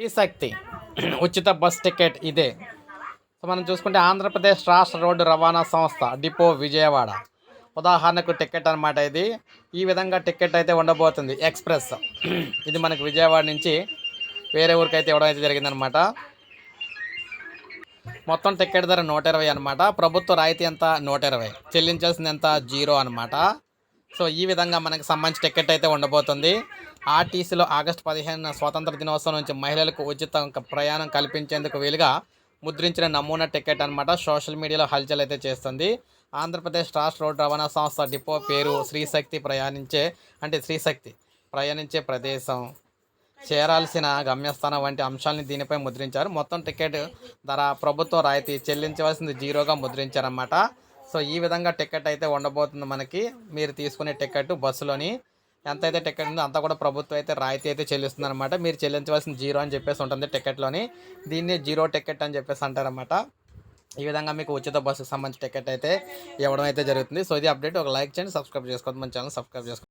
శక్తి ఉచిత bus ticket ఇదే. So మనం చూసుకుంటే ఆంధ్రప్రదేశ్ రాష్ట్ర రోడ్డు రవాణా సంస్థ డిపో విజయవాడ. ఉదాహరణకు టికెట్ అనమాట ఇది. ఈ విధంగా టికెట్ అయితే ఉండబోతుంది ఎక్స్ప్రెస్. ఇది మనకు విజయవాడ నుంచి వేరే ఊరికైతే ఇవ్వడం అయితే జరిగిందనమాట మొత్తం టికెట్ ధర నూట ఇరవై అనమాట ప్రభుత్వ రాయితీ ఎంత? నూట ఇరవై. చెల్లించాల్సింది ఎంత? జీరో అనమాట సో ఈ విధంగా మనకి సంబంధించి టికెట్ అయితే ఉండబోతుంది. ఆర్టీసీలో ఆగస్టు పదిహేను స్వాతంత్ర దినోత్సవం నుంచి మహిళలకు ఉచిత ప్రయాణం కల్పించేందుకు వీలుగా ముద్రించిన నమూనా టికెట్ అనమాట సోషల్ మీడియాలో హల్చల్ అయితే చేస్తుంది. ఆంధ్రప్రదేశ్ రాష్ట్ర రోడ్డు రవాణా సంస్థ డిపో పేరు శ్రీశక్తి ప్రయాణించే అంటే శ్రీశక్తి ప్రయాణించే ప్రదేశం. చేరాల్సిన గమ్యస్థానం వంటి అంశాలని దీనిపై ముద్రించారు. మొత్తం టికెట్ ధర ప్రభుత్వ రాయితీ చెల్లించవలసింది జీరోగా ముద్రించారన్నమాట. సో ఈ విధంగా టికెట్ అయితే ఉండబోతుంది మనకి. మీరు తీసుకునే టికెట్ బస్సులోని ఎంత అయితే టికెట్ ఉందో అంతా కూడా ప్రభుత్వం అయితే రాయితీ అయితే చెల్లిస్తుంది అనమాట మీరు చెల్లించవలసిన జీరో అని చెప్పేసి ఉంటుంది టికెట్లోని. దీన్ని జీరో టికెట్ అని చెప్పేసి అంటారనమాట ఈ విధంగా మీకు ఉచిత బస్సుకు సంబంధించిన టికెట్ అయితే ఇవ్వడం అయితే జరుగుతుంది. సో ఇది అప్డేట్. ఒక లైక్ చేయండి సబ్స్క్రైబ్ చేసుకోవద్దు. మన ఛానల్ సబ్స్క్రైబ్ చేసుకోండి.